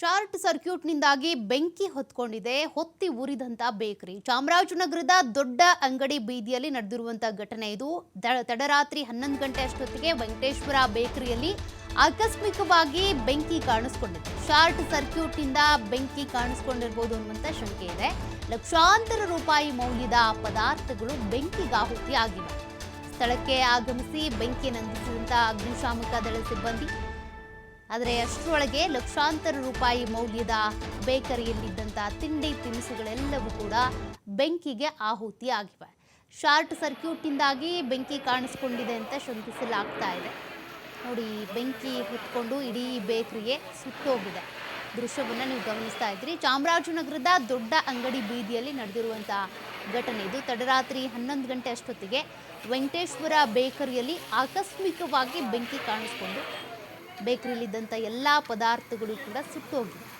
Short ಸರ್ಕ್ಯೂಟ್ನಿಂದಾಗಿ ಬೆಂಕಿ ಹೊತ್ಕೊಂಡಿದೆ, ಹೊತ್ತಿ ಉರಿದಂತ bakery. ಚಾಮರಾಜನಗರದ ದೊಡ್ಡ ಅಂಗಡಿ ಬೀದಿಯಲ್ಲಿ ನಡೆದಿರುವಂತ ಘಟನೆ ಇದು. ತಡರಾತ್ರಿ ಹನ್ನೊಂದು ಗಂಟೆ ಅಷ್ಟೊತ್ತಿಗೆ ವೆಂಕಟೇಶ್ವರ ಬೇಕರಿಯಲ್ಲಿ ಆಕಸ್ಮಿಕವಾಗಿ ಬೆಂಕಿ ಕಾಣಿಸ್ಕೊಂಡಿದೆ ಶಾರ್ಟ್ ಸರ್ಕ್ಯೂಟ್ನಿಂದ ಬೆಂಕಿ ಕಾಣಿಸ್ಕೊಂಡಿರ್ಬೋದು ಅನ್ನುವಂಥ ಶಂಕೆ ಇದೆ. ಲಕ್ಷಾಂತರ ರೂಪಾಯಿ ಮೌಲ್ಯದ ಪದಾರ್ಥಗಳು ಬೆಂಕಿಗಾಹುತಿ ಆಗಿವೆ ಸ್ಥಳಕ್ಕೆ ಆಗಮಿಸಿ ಬೆಂಕಿ ನಂದಿಸಿದಂಥ ಅಗ್ನಿಶಾಮಕ ದಳ ಸಿಬ್ಬಂದಿ. ಆದರೆ ಅಷ್ಟರೊಳಗೆ ಲಕ್ಷಾಂತರ ರೂಪಾಯಿ ಮೌಲ್ಯದ ಬೇಕರಿಯಲ್ಲಿದ್ದಂಥ ತಿಂಡಿ ತಿನಿಸುಗಳೆಲ್ಲವೂ ಕೂಡ ಬೆಂಕಿಗೆ ಆಹುತಿ ಆಗಿವೆ. ಶಾರ್ಟ್ ಸರ್ಕ್ಯೂಟ್ನಿಂದಾಗಿ ಬೆಂಕಿ ಕಾಣಿಸ್ಕೊಂಡಿದೆ ಅಂತ ಶಂಕಿಸಲಾಗ್ತಾ ಇದೆ. ನೋಡಿ, ಬೆಂಕಿ ಹೊತ್ಕೊಂಡು ಇಡೀ ಬೇಕರಿಗೆ ಸುತ್ತೋಗಿದೆ. ದೃಶ್ಯವನ್ನು ನೀವು ಗಮನಿಸ್ತಾ ಇದ್ರಿ. ಚಾಮರಾಜನಗರದ ದೊಡ್ಡ ಅಂಗಡಿ ಬೀದಿಯಲ್ಲಿ ನಡೆದಿರುವಂತಹ ಘಟನೆ ಇದು. ತಡರಾತ್ರಿ ಹನ್ನೊಂದು ಗಂಟೆ ಅಷ್ಟೊತ್ತಿಗೆ ವೆಂಕಟೇಶ್ವರ ಬೇಕರಿಯಲ್ಲಿ ಆಕಸ್ಮಿಕವಾಗಿ ಬೆಂಕಿ ಕಾಣಿಸ್ಕೊಂಡು ಬೇಕರಿಲಿದ್ದಂಥ ಎಲ್ಲ ಪದಾರ್ಥಗಳು ಕೂಡ ಸುಟ್ಟೋಗಿವೆ.